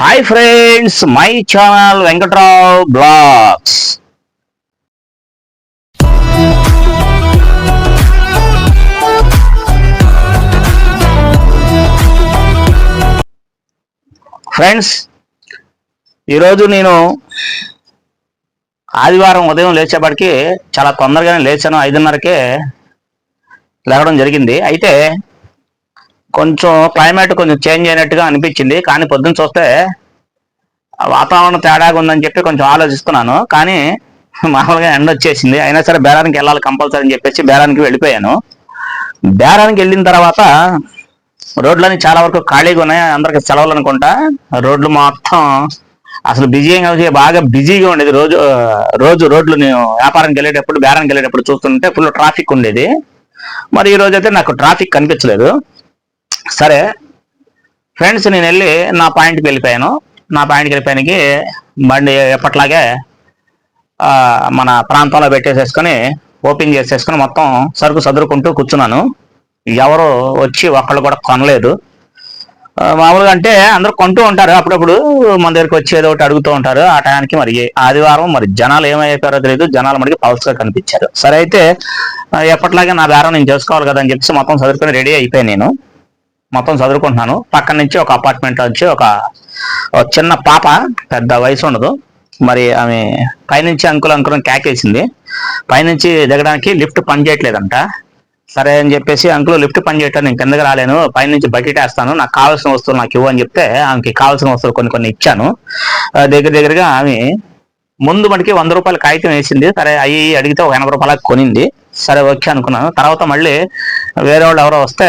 Hi friends my channel Venkatrao blogs friends ఈరోజు నేను ఆదివారం ఉదయం లేచేపటికి చాలా తొందరగానే లేచాను ఐదున్నరకే లేవడం జరిగింది. అయితే కొంచెం క్లైమేట్ కొంచెం చేంజ్ అయినట్టుగా అనిపించింది. కానీ పొద్దున్న చూస్తే వాతావరణం తేడాగా ఉందని చెప్పి కొంచెం ఆలోచిస్తున్నాను. కానీ మామూలుగా ఎండ వచ్చేసింది. అయినా సరే బేరానికి వెళ్ళాలి కంపల్సరీ అని చెప్పేసి బేరానికి వెళ్ళిపోయాను. బేరానికి వెళ్ళిన తర్వాత రోడ్లన్నీ చాలా వరకు ఖాళీగా ఉన్నాయి. అందరికి సెలవులు అనుకుంటా. రోడ్లు మొత్తం అసలు బిజీగా బాగా బిజీగా ఉండేది. రోజు రోజు రోడ్లు నేను వ్యాపారానికి వెళ్ళేటప్పుడు బేరానికి వెళ్ళేటప్పుడు చూస్తుంటే ఫుల్ ట్రాఫిక్ ఉండేది. మరి ఈ రోజు అయితే నాకు ట్రాఫిక్ కనిపించలేదు. సరే ఫ్రెండ్స్ నేను వెళ్ళి నా పాయింట్కి వెళ్ళిపోయాను. నా పాయింట్కి వెళ్ళిపోయానికి బండి ఎప్పట్లాగే మన ప్రాంతంలో పెట్టేసేసుకొని ఓపెన్ చేసేసుకొని మొత్తం సరుకు సదురుకుంటూ కూర్చున్నాను. ఎవరు వచ్చి ఒక్కళ్ళు కూడా కొనలేదు. మామూలుగా అంటే అందరూ కొంటూ ఉంటారు. అప్పుడప్పుడు మన దగ్గరికి వచ్చి ఏదో ఒకటి అడుగుతూ ఉంటారు. ఆ టయానికి మరి ఆదివారం మరి జనాలు ఏమైపోయారో తెలియదు జనాలు మనకి పల్స్గా కనిపించారు. సరే అయితే ఎప్పట్లాగే నా బేరం నేను చేసుకోవాలి కదా అని చెప్పేసి మొత్తం చదువుకొని రెడీ అయిపోయాను నేను. మొత్తం చదువుకుంటున్నాను. పక్కన నుంచి ఒక అపార్ట్మెంట్ వచ్చి ఒక చిన్న పాప పెద్ద వయసు ఉండదు. మరి ఆమె పైనుంచి అంకులు అంకుల్ క్యాకేసింది పైనుంచి దిగడానికి లిఫ్ట్ పని చేయట్లేదంట సరే అని చెప్పేసి అంకులు లిఫ్ట్ పని చేయటం నేను కిందకి రాలేను. పైనుంచి బకెట్ వేస్తాను. నాకు కావాల్సిన వస్తువులు నాకు ఇవ్వు అని చెప్తే ఆమెకి కావాల్సిన వస్తువులు కొన్ని కొన్ని ఇచ్చాను. దగ్గర దగ్గరగా ఆమె ముందు మనకి వంద రూపాయలు కాగితం వేసింది. సరే అయ్యి అడిగితే ఒక ఎనభై రూపాయలకు కొనింది. సరే ఓకే అనుకున్నాను. తర్వాత మళ్ళీ వేరే వాళ్ళు ఎవరో వస్తే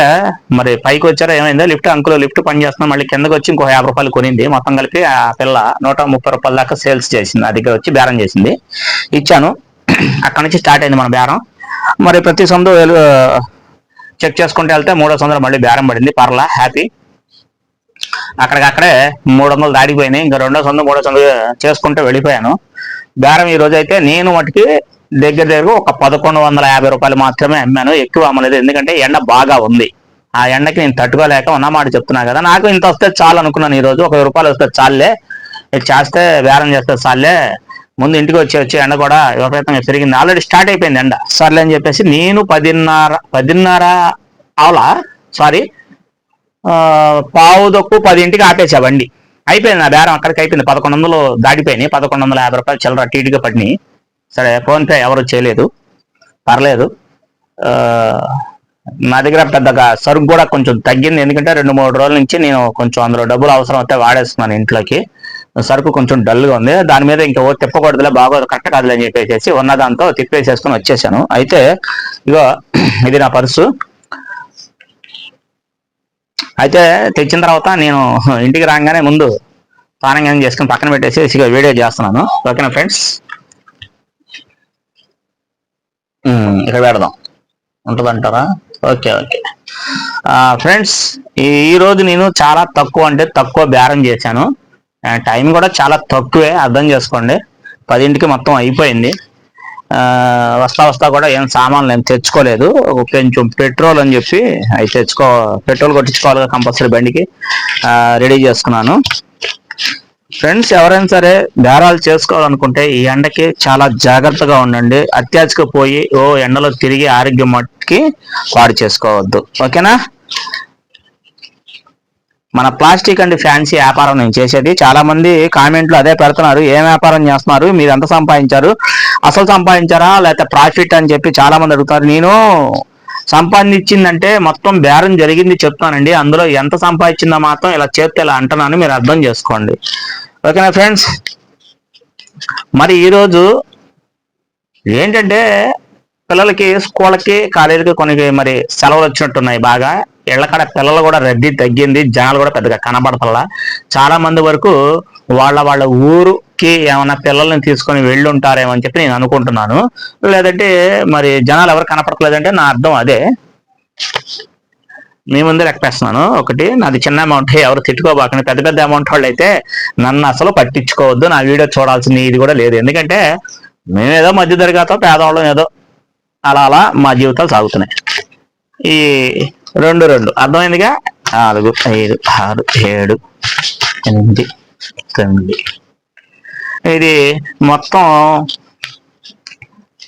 మరి పైకి వచ్చారో ఏమైందో లిఫ్ట్ అంకుల్ లిఫ్ట్ పని చేస్తున్నాం మళ్ళీ కిందకి వచ్చి ఇంకో యాభై రూపాయలు కొనింది. మొత్తం కలిపి ఆ పిల్ల నూట ముప్పై రూపాయల దాకా సేల్స్ చేసింది. ఆ దగ్గర వచ్చి బేరం చేసింది. ఇచ్చాను. అక్కడ నుంచి స్టార్ట్ అయింది మన బేరం. మరి ప్రతి సందు చెక్ చేసుకుంటూ వెళ్తే మూడో సందులో మళ్ళీ బేరం పడింది. పర్లా హ్యాపీ. అక్కడికక్కడే మూడు వందలు దాడిపోయినాయి ఇంకా రెండో సందు మూడో సందు చేసుకుంటూ వెళ్ళిపోయాను. బేరం ఈ రోజు అయితే నేను మటుకి దగ్గర దగ్గర ఒక పదకొండు వందల యాభై రూపాయలు మాత్రమే అమ్మాను. ఎక్కువ అమ్మలేదు. ఎందుకంటే ఎండ బాగా ఉంది. ఆ ఎండకి నేను తట్టుకోలేక ఉన్నమాట చెప్తున్నా కదా. నాకు ఇంత వస్తే చాలు అనుకున్నాను ఈ రోజు ఒక వెయ్యి రూపాయలు వస్తే చాలే. చేస్తే బేరం చేస్తే చాలే. ముందు ఇంటికి వచ్చి వచ్చి ఎండ కూడా విపరీతంగా పెరిగింది. ఆల్రెడీ స్టార్ట్ అయిపోయింది ఎండ. సర్లే అని చెప్పేసి నేను పదిన్నర పదిన్నర అవలా సారీ పావుదొక్కు పది ఇంటికి పదింటికి ఆపేసా బండి. అయిపోయింది నా బేరం అక్కడికి అయిపోయింది. పదకొండు వందలు దాటిపోయినాయి. పదకొండు వందల యాభై రూపాయలు చిల్లర టీటీగా పడినాయి సరే ఫోన్పే ఎవరు చేయలేదు. పర్లేదు. నా దగ్గర పెద్దగా సరుకు కూడా కొంచెం తగ్గింది. ఎందుకంటే రెండు మూడు రోజుల నుంచి నేను కొంచెం అందులో డబ్బులు అవసరం అయితే వాడేస్తున్నాను ఇంట్లోకి. సరుకు కొంచెం డల్గా ఉంది. దాని మీద ఇంకా ఓ తిప్పకూడదులే బాగోదు కరెక్ట్ కాదులే అని చెప్పేసి ఉన్న దాంతో తిప్పేసేసుకొని వచ్చేసాను. అయితే ఇగో ఇది నా పర్సు. అయితే తెచ్చిన తర్వాత నేను ఇంటికి రాగానే ముందు పానంగా చేసుకుని పక్కన పెట్టేసి ఇక వీడియో చేస్తున్నాను. ఓకేనా ఫ్రెండ్స్? ఇక పెడదాం ఉంటుందంటారా? Okay okay. ఫ్రెండ్స్ ఈ రోజు నేను చాలా తక్కువ అంటే తక్కువ బేరం చేశాను. టైం కూడా చాలా తక్కువే అర్థం చేసుకోండి. పదింటికి మొత్తం అయిపోయింది. వస్తా వస్తా కూడా ఏం సామాన్లు ఏం తెచ్చుకోలేదు. కొంచెం పెట్రోల్ అని చెప్పి అవి తెచ్చుకో పెట్రోల్ కొట్టించుకోవాలి కంపల్సరీ బండికి. రెడీ చేసుకున్నాను ఫ్రెండ్స్ ఎవరైనా సరే బేరాలు చేసుకోవాలనుకుంటే ఈ ఎండకి చాలా జాగ్రత్తగా ఉండండి. అత్యాచకు పోయి ఓ ఎండలో తిరిగి ఆరోగ్యం మట్టుకి పాడు చేసుకోవద్దు. ఓకేనా? మన ప్లాస్టిక్ అండ్ ఫ్యాన్సీ వ్యాపారం నేను చేసేది. చాలా మంది కామెంట్లు అదే పెడుతున్నారు. ఏం వ్యాపారం చేస్తున్నారు? మీరు ఎంత సంపాదించారు? అసలు సంపాదించారా? లేకపోతే ప్రాఫిట్ అని చెప్పి చాలా మంది అడుగుతారు. నేను సంపాదించిందంటే మొత్తం బేరం జరిగింది చెప్తానండి. అందులో ఎంత సంపాదించిందో మాత్రం ఇలా చేస్తే ఇలా అంటున్నాను. మీరు అర్థం చేసుకోండి. ఓకేనా ఫ్రెండ్స్ మరి ఈరోజు ఏంటంటే పిల్లలకి స్కూళ్ళకి కాలేజీకి కొన్ని మరి సెలవులు వచ్చినట్టున్నాయి బాగా. ఇళ్ళకాడ పిల్లలు కూడా రద్దీ తగ్గింది. జనాలు కూడా పెద్దగా కనబడతల్లా. చాలా మంది వరకు వాళ్ళ వాళ్ళ ఊరుకి ఏమైనా పిల్లల్ని తీసుకొని వెళ్ళి ఉంటారేమో అని చెప్పి నేను అనుకుంటున్నాను. లేదంటే మరి జనాలు ఎవరు కనపడట్లేదంటే నా అర్థం అదే. మీ ముందే లెక్కేస్తున్నాను. ఒకటి నాది చిన్న అమౌంట్ ఎవరు తిట్టుకోబాకండి. పెద్ద పెద్ద అమౌంట్ వాళ్ళు అయితే నన్ను అసలు పట్టించుకోవద్దు. నా వీడియో చూడాల్సిన ఇది కూడా లేదు. ఎందుకంటే మేమేదో మధ్య తరగతో పేదవాళ్ళం ఏదో అలా అలా మా జీవితాలు సాగుతున్నాయి. ఈ రెండు రెండు. అర్థమైందిగా? నాలుగు ఐదు ఆరు ఏడు ఎనిమిది తొమ్మిది. ఇది మొత్తం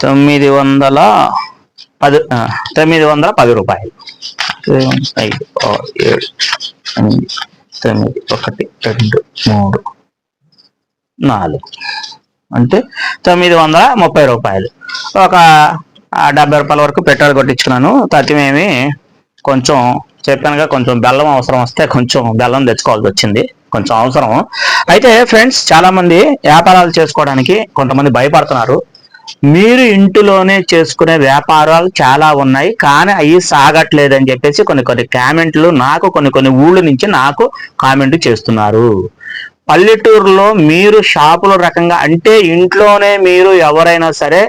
తొమ్మిది వందల పది తొమ్మిది వందల పది రూపాయలు. ఐదు ఆరు ఏడు ఎనిమిది తొమ్మిది ఒకటి రెండు మూడు నాలుగు. అంటే తొమ్మిది వందల ముప్పై రూపాయలు. ఒక డెబ్బై రూపాయల వరకు పెట్రోల్ కొట్టించుకున్నాను. తతిమేమి కొంచెం చెప్పానుగా కొంచెం బెల్లం అవసరం వస్తే కొంచెం బెల్లం తెచ్చుకోవాల్సి వచ్చింది. కొంచెం అవసరం. అయితే ఫ్రెండ్స్ చాలామంది వ్యాపారాలు చేసుకోవడానికి కొంతమంది భయపడుతున్నారు. మీరు ఇంటిలోనే చేసుకునే వ్యాపారాలు చాలా ఉన్నాయి కానీ అవి సాగట్లేదు అని చెప్పేసి కొన్ని కొన్ని కామెంట్లు నాకు కొన్ని కొన్ని ఊళ్ళ నుంచి నాకు కామెంట్ చేస్తున్నారు. పల్లెటూరులో మీరు షాపుల రకంగా అంటే ఇంట్లోనే మీరు ఎవరైనా సరే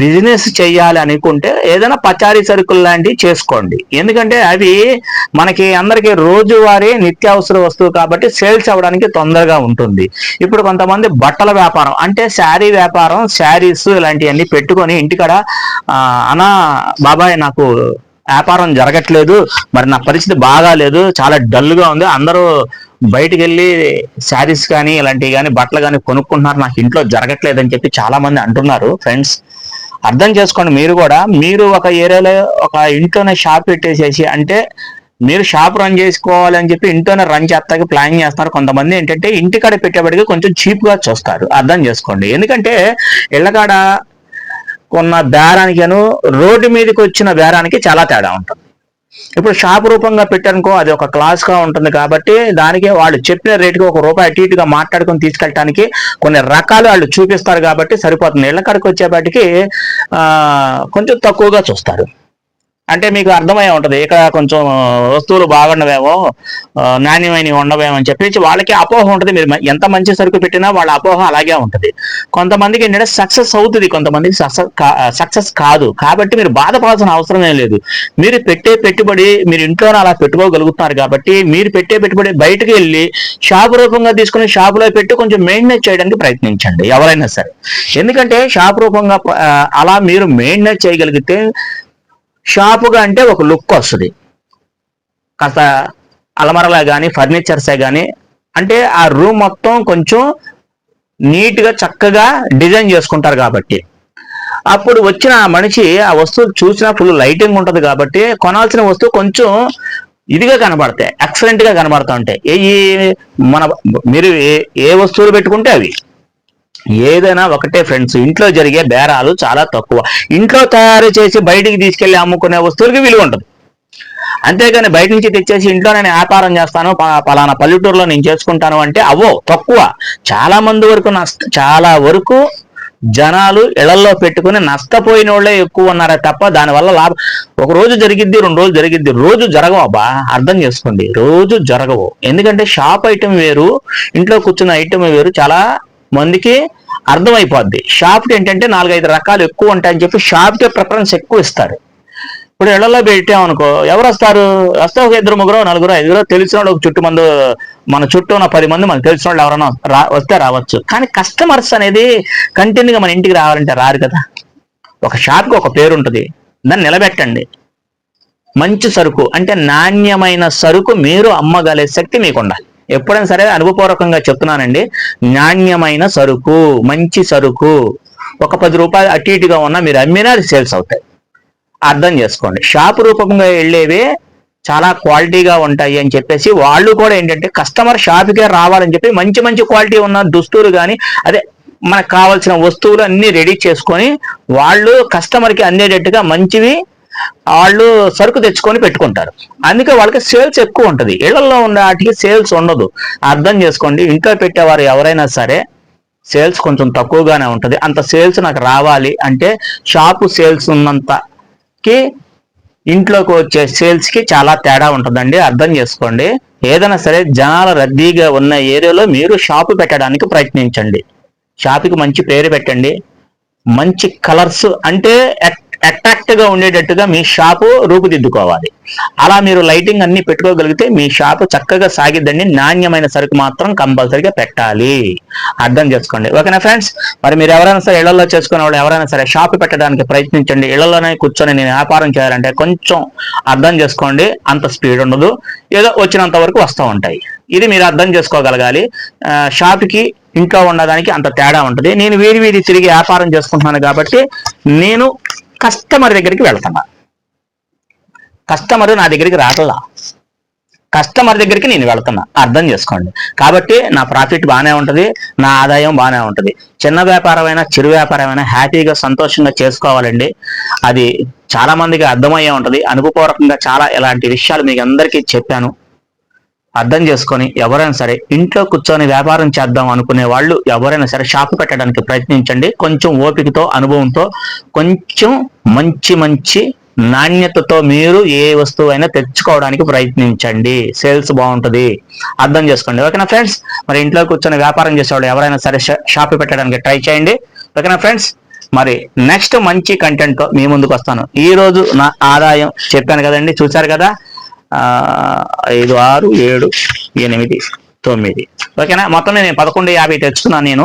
బిజినెస్ చేయాలి అనుకుంటే ఏదైనా పచారీ సరుకులు లాంటివి చేసుకోండి. ఎందుకంటే అవి మనకి అందరికీ రోజువారీ నిత్యావసర వస్తువు కాబట్టి సేల్స్ అవ్వడానికి తొందరగా ఉంటుంది. ఇప్పుడు కొంతమంది బట్టల వ్యాపారం అంటే శారీ వ్యాపారం శారీస్ ఇలాంటివన్నీ పెట్టుకొని ఇంటికాడ అనా బాబాయ్ నాకు వ్యాపారం జరగట్లేదు మరి నా పరిస్థితి బాగాలేదు చాలా డల్గా ఉంది అందరూ బయటికి వెళ్ళి శారీస్ కానీ ఇలాంటివి కానీ బట్టలు కానీ కొనుక్కుంటున్నారు నాకు ఇంట్లో జరగట్లేదు అని చెప్పి చాలా మంది అంటున్నారు ఫ్రెండ్స్. అర్థం చేసుకోండి మీరు కూడా. మీరు ఒక ఏరియాలో ఒక ఇంట్లోనే షాప్ పెట్టేసేసి అంటే మీరు షాప్ రన్ చేసుకోవాలని చెప్పి ఇంట్లోనే రన్ చేస్తాకి ప్లాన్ చేస్తున్నారు కొంతమంది ఏంటంటే ఇంటికాడ పెట్టేబడికి కొంచెం చీప్గా చూస్తారు. అర్థం చేసుకోండి. ఎందుకంటే ఇళ్ళకాడ కొన్న బేరానికిను రోడ్డు మీదకి వచ్చిన బేరానికి చాలా తేడా ఉంటుంది. ఇప్పుడు షాప్ రూపంగా పెట్టారనుకో అది ఒక క్లాస్గా ఉంటుంది కాబట్టి దానికి వాళ్ళు చెప్పిన రేటుకి ఒక రూపాయి అటు ఇటుగా మాట్లాడుకొని తీసుకెళ్ళటానికి కొన్ని రకాలు వాళ్ళు చూపిస్తారు కాబట్టి సరిపోతుంది. ఇళ్ళ కాడికి వచ్చేపాటికి ఆ, కొంచెం తక్కువగా చూస్తారు. అంటే మీకు అర్థమై ఉంటుంది. ఇక్కడ కొంచెం వస్తువులు బాగుండవేమో నాణ్యమైనవి ఉండవేమో అని చెప్పి వాళ్ళకి అపోహ ఉంటుంది. మీరు ఎంత మంచి సరుకు పెట్టినా వాళ్ళ అపోహ అలాగే ఉంటుంది. కొంతమందికి ఏంటంటే సక్సెస్ అవుతుంది. కొంతమందికి సక్సెస్ సక్సెస్ కాదు. కాబట్టి మీరు బాధపడాల్సిన అవసరం ఏం లేదు. మీరు పెట్టే పెట్టుబడి మీరు ఇంట్లోనే అలా పెట్టుకోగలుగుతున్నారు కాబట్టి మీరు పెట్టే పెట్టుబడి బయటకు వెళ్ళి షాపు రూపంగా తీసుకుని షాపులో పెట్టి కొంచెం మెయింటెనెన్స్ చేయడానికి ప్రయత్నించండి ఎవరైనా సరే. ఎందుకంటే షాప్ రూపంగా అలా మీరు మెయింటెనెన్స్ చేయగలిగితే షాపుగా అంటే ఒక లుక్ వస్తుంది. కాస్త అలమరలా కానీ ఫర్నిచర్సే కానీ అంటే ఆ రూమ్ మొత్తం కొంచెం నీట్గా చక్కగా డిజైన్ చేసుకుంటారు కాబట్టి. అప్పుడు వచ్చిన ఆ మనిషి ఆ వస్తువు చూసినా ఫుల్ లైటింగ్ ఉంటుంది కాబట్టి కొనాల్సిన వస్తువు కొంచెం ఇదిగా కనబడతాయి ఎక్సలెంట్గా కనబడతా ఉంటాయి. ఏ మన మీరు ఏ ఏ వస్తువులు పెట్టుకుంటే అవి. ఏదైనా ఒకటే ఫ్రెండ్స్ ఇంట్లో జరిగే బేరాలు చాలా తక్కువ. ఇంట్లో తయారు చేసి బయటికి తీసుకెళ్ళి అమ్ముకునే వస్తువులకి విలువ ఉంటుంది అంతేగాని బయట నుంచి తెచ్చేసి ఇంట్లో నేను వ్యాపారం చేస్తాను పలానా పల్లెటూరులో నేను చేసుకుంటాను అంటే అవో తక్కువ. చాలా మంది వరకు నష్ట చాలా వరకు జనాలు ఇళ్ళలో పెట్టుకుని నష్టపోయిన వాళ్ళే ఎక్కువ ఉన్నారే తప్ప దానివల్ల లాభం ఒక రోజు జరిగిద్ది రెండు రోజులు జరిగిద్ది రోజు జరగవు అబ్బా అర్థం చేసుకోండి. రోజు జరగవు. ఎందుకంటే షాప్ ఐటెం వేరు ఇంట్లో కూర్చున్న ఐటెం వేరు చాలా మందికి అర్థమైపోద్ది. షాప్కి ఏంటంటే నాలుగైదు రకాలు ఎక్కువ ఉంటాయని చెప్పి షాప్కే ప్రిఫరెన్స్ ఎక్కువ ఇస్తారు. ఇప్పుడు ఇళ్ళలో పెట్టామనుకో ఎవరు వస్తారు? వస్తే ఒక ఇద్దరు ముగ్గురు నలుగురు ఐదుగురు తెలిసిన వాళ్ళు ఒక చుట్టు మంది మన చుట్టూ ఉన్న పది మంది మనకు తెలిసిన వాళ్ళు ఎవరైనా రా వస్తే రావచ్చు. కానీ కస్టమర్స్ అనేది కంటిన్యూగా మన ఇంటికి రావాలంటే రారు కదా. ఒక షాప్కి ఒక పేరు ఉంటుంది. దాన్ని నిలబెట్టండి. మంచి సరుకు అంటే నాణ్యమైన సరుకు మీరు అమ్మగలే శక్తి మీకు ఉండాలి ఎప్పుడైనా సరే అనుభవపూర్వకంగా చెప్తున్నానండి. నాణ్యమైన సరుకు మంచి సరుకు. ఒక పది రూపాయలు అటు ఇటుగా ఉన్నా మీరు అమ్మినా అది సేల్స్ అవుతాయి. అర్థం చేసుకోండి. షాప్ రూపంగా వెళ్ళేవి చాలా క్వాలిటీగా ఉంటాయి అని చెప్పేసి వాళ్ళు కూడా ఏంటంటే కస్టమర్ షాప్కే రావాలని చెప్పి మంచి మంచి క్వాలిటీ ఉన్న దుస్తులు కానీ అదే మనకు కావాల్సిన వస్తువులు అన్ని రెడీ చేసుకొని వాళ్ళు కస్టమర్కి అందేటట్టుగా మంచివి వాళ్ళు సరుకు తెచ్చుకొని పెట్టుకుంటారు. అందుకే వాళ్ళకి సేల్స్ ఎక్కువ ఉంటుంది. ఇళ్ళలో ఉన్న వాటికి సేల్స్ ఉండదు. అర్థం చేసుకోండి. ఇంట్లో పెట్టేవారు ఎవరైనా సరే సేల్స్ కొంచెం తక్కువగానే ఉంటుంది. అంత సేల్స్ నాకు రావాలి అంటే షాపు సేల్స్ ఉన్నంతకి ఇంట్లోకి వచ్చే సేల్స్కి చాలా తేడా ఉంటుందండి. అర్థం చేసుకోండి. ఏదైనా సరే జనాల రద్దీగా ఉన్న ఏరియాలో మీరు షాపు పెట్టడానికి ప్రయత్నించండి. షాపుకి మంచి పేరు పెట్టండి. మంచి కలర్స్ అంటే అట్రాక్ట్ పర్ఫెక్ట్గా ఉండేటట్టుగా మీ షాపు రూపుదిద్దుకోవాలి. అలా మీరు లైటింగ్ అన్ని పెట్టుకోగలిగితే మీ షాపు చక్కగా సాగిద్దండి. నాణ్యమైన సరుకు మాత్రం కంపల్సరీగా పెట్టాలి. అర్థం చేసుకోండి. ఓకేనా ఫ్రెండ్స్? మరి మీరు ఎవరైనా సరే ఇళ్ళలో చేసుకునే వాళ్ళు ఎవరైనా సరే షాప్ పెట్టడానికి ప్రయత్నించండి. ఇళ్ళలోనే కూర్చొని నేను వ్యాపారం చేయాలంటే కొంచెం అర్థం చేసుకోండి. అంత స్పీడ్ ఉండదు. ఏదో వచ్చినంత వరకు వస్తూ ఉంటాయి. ఇది మీరు అర్థం చేసుకోగలగాలి. షాప్కి ఇంట్లో ఉండడానికి అంత తేడా ఉంటుంది. నేను వీరి వీరి తిరిగి వ్యాపారం చేసుకుంటున్నాను కాబట్టి నేను కస్టమర్ దగ్గరికి వెళ్తున్నా కస్టమర్ నా దగ్గరికి రాటలా. కస్టమర్ దగ్గరికి నేను వెళ్తున్నా అర్థం చేసుకోండి. కాబట్టి నా ప్రాఫిట్ బాగానే ఉంటుంది నా ఆదాయం బాగానే ఉంటుంది. చిన్న వ్యాపారమైనా చిరు వ్యాపారమైనా హ్యాపీగా సంతోషంగా చేసుకోవాలండి. అది చాలా మందికి అర్థమయ్యే ఉంటుంది. అనుభవపూర్వకంగా చాలా ఇలాంటి విషయాలు మీకు అందరికీ చెప్పాను. అర్థం చేసుకొని ఎవరైనా సరే ఇంట్లో కూర్చొని వ్యాపారం చేద్దాం అనుకునే వాళ్ళు ఎవరైనా సరే షాపు పెట్టడానికి ప్రయత్నించండి. కొంచెం ఓపికతో అనుభవంతో కొంచెం మంచి మంచి నాణ్యతతో మీరు ఏ వస్తువు అయినా తెచ్చుకోవడానికి ప్రయత్నించండి. సేల్స్ బాగుంటుంది. అర్థం చేసుకోండి. ఓకేనా ఫ్రెండ్స్? మరి ఇంట్లో కూర్చొని వ్యాపారం చేసేవాళ్ళు ఎవరైనా సరే షాప్ షాపు పెట్టడానికి ట్రై చేయండి. ఓకేనా ఫ్రెండ్స్? మరి నెక్స్ట్ మంచి కంటెంట్తో మీ ముందుకు వస్తాను. ఈ రోజు నా ఆదాయం చెప్పాను కదండి చూశారు కదా? ఐదు ఆరు ఏడు ఎనిమిది తొమ్మిది. ఓకేనా? మొత్తం నేను పదకొండు యాభై తెచ్చుకున్నాను నేను.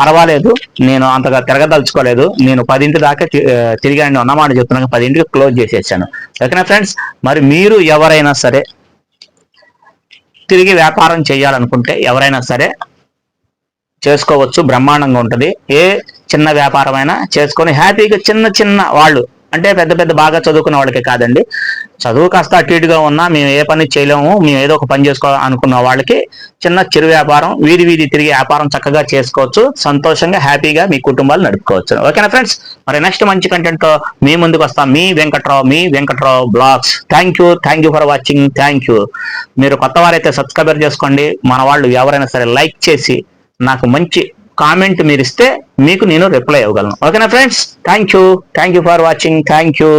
పర్వాలేదు. నేను అంతగా తిరగదలుచుకోలేదు. నేను పదింటి దాకా తిరిగాను. అన్నమాట చెప్తున్నాను. పదింటికి క్లోజ్ చేసేసాను. ఓకేనా ఫ్రెండ్స్? మరి మీరు ఎవరైనా సరే తిరిగి వ్యాపారం చేయాలనుకుంటే ఎవరైనా సరే చేసుకోవచ్చు. బ్రహ్మాండంగా ఉంటుంది. ఏ చిన్న వ్యాపారమైనా చేసుకొని హ్యాపీగా చిన్న చిన్న వాళ్ళు అంటే పెద్ద పెద్ద బాగా చదువుకున్న వాళ్ళకి కాదండి. చదువు కాస్త అటు ఇటుగా ఉన్నా మేము ఏ పని చేయలేము మేము ఏదో ఒక పని చేసుకో అనుకున్న వాళ్ళకి చిన్న చిరు వ్యాపారం వీధి వీధి తిరిగి వ్యాపారం చక్కగా చేసుకోవచ్చు. సంతోషంగా హ్యాపీగా మీ కుటుంబాలు నడుపుకోవచ్చు. ఓకేనా ఫ్రెండ్స్? మరి నెక్స్ట్ మంచి కంటెంట్తో మీ ముందుకు వస్తాం. మీ వెంకట్రావు మీ Venkatrao blogs. Thank you thank you for watching thank you మీరు కొత్త వారైతే సబ్స్క్రైబర్ చేసుకోండి. మన వాళ్ళు ఎవరైనా సరే లైక్ చేసి నాకు మంచి కామెంట్ మీరు ఇస్తే మీకు నేను రిప్లై ఇవ్వగలను ఓకేనా friends thank you thank you for watching thank you